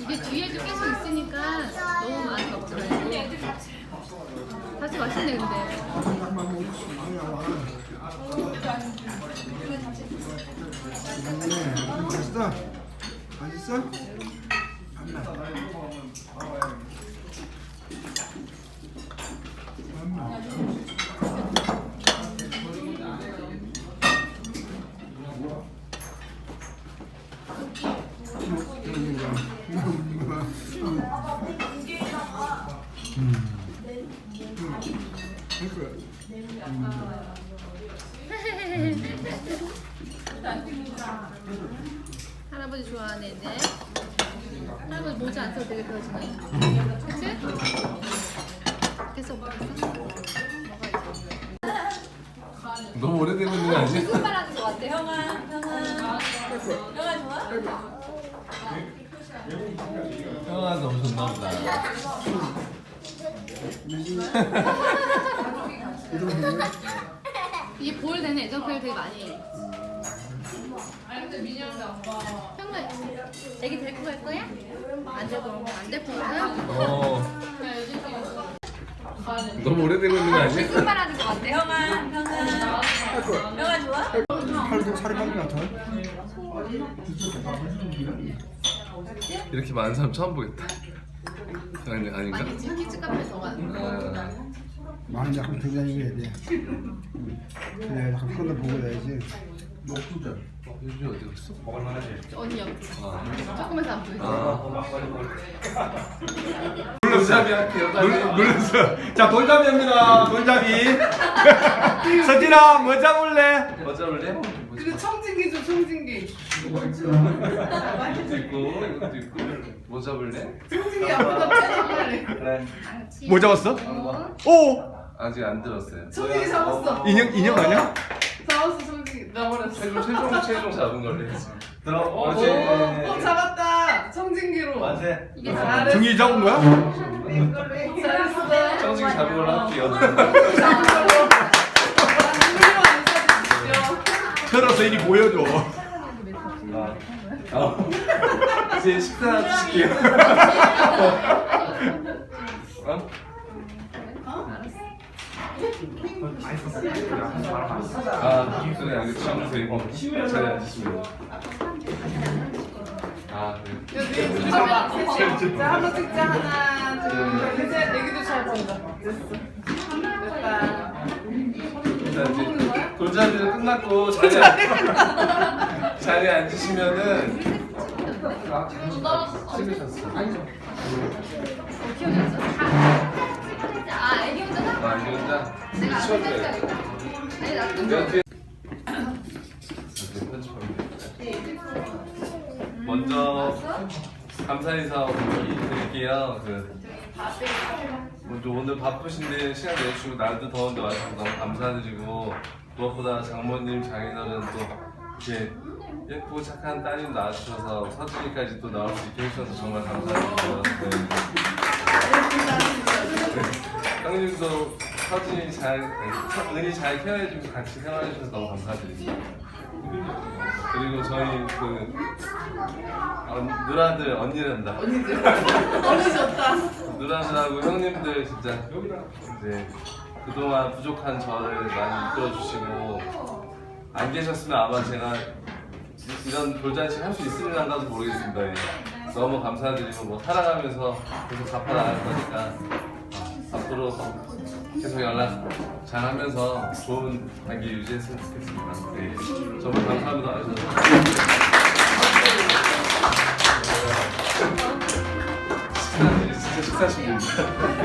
이게 뒤에도 계속 있으니까 너무 많이 먹더라고. 다시 맛있네 근데. 맛있어? 맛있어? 할아버지 좋아하네 이제. 할아버지 모자 안 써도 되게 좋아지네. 그치? 계속 먹겠어? 먹어야지. 너무 오래되고 있는 거 아니야? 무슨 말 하는 거 같아 형아? 형아. 형아 좋아? 형아 너무 좋나 보다. 이게 볼 되는 애정 표현 되게 많이 해. 형아, 애기 데리고 갈 거야? 안 데리고 안 데리고 가? 어. 너무 오래되고 있는 거 아니야? 무슨 말 하는 거 같아 형아? 형아. 형아 좋아? 팔도 살이 많이 같아. 이렇게 많은 사람 처음 보겠다. 아니 아닌가? 아니 지금 키즈 카페 더 많아. 아, 많이 약간 교장이 해야 돼. 그래, 약간 끊어보고 해야지. 요즘 어디 갔어? 언니 옆. 아. 조금만 안 보여. 아. 놀라비 할게요. 눌렀어. 자, 돌잡이입니다. 돌잡이. 서진아, 뭐 잡을래? 뭐 잡을래? 이거 청진기 좀 청진기. 이것도 있고 이것도 있고 뭐 잡을래? 청진기 아무도 빼놓을래. 그래. 뭐 잡았어? 오! 아직 안 들었어요. 청진기 잡았어. 인형, 인형 아니야? 잡았어 청진기. 나버렸어. 최종 최종 최종 잡은 걸로 했어. 들어. 오, 어제 오 잡았다. 청진기로. 만세. 이게 잘했어. 중이 잡은 거야? 잘했어. 정식 잡은 걸로 할게요. 털어서 이리 보여줘. 아, 이제 식사 주실게요. 어? 아, 그래 알겠어. 선생님 자리 앉으시면. 아, 그래. 봐봐. 자 한번 찍자 하나 둘 셋. 애기도 잘 본다. 됐어. 됐다. 일단 이제 돌잡이도 끝났고 자리 앉 자리에 앉으시면은 찍으셨어. 아 먼저 감사 인사 드릴게요. 그 먼저 오늘 바쁘신데 시간 내주시고 날도 더운데 와주셔서 너무 감사드리고 무엇보다 장모님 장인어른 또 이렇게 예쁘고 착한 따님 낳아주셔서 서준이까지 또 나올 수 있게 해주셔서 정말 감사드리고요. 네. 형님도 서준이 잘, 네, 은이 잘 케어해주고 같이 생활해주셔서 너무 감사드립니다. 그리고 저희 그 언, 누나들 언니란다. 언니 좋다. 누나들하고 형님들 진짜 이제 그동안 부족한 저를 많이 이끌어주시고 안 계셨으면 아마 제가 이- 이런 돌잔치 할 수 있을랑가도 모르겠습니다. 예. 너무 감사드리고 뭐 살아가면서 계속 갚아 나갈 거니까 어, 앞으로 계속 연락 잘하면서 좋은 관계 유지했으면 좋겠습니다. 네. 정말 감사합니다. 와주셔서. 식사, 진짜 식사 중입니다.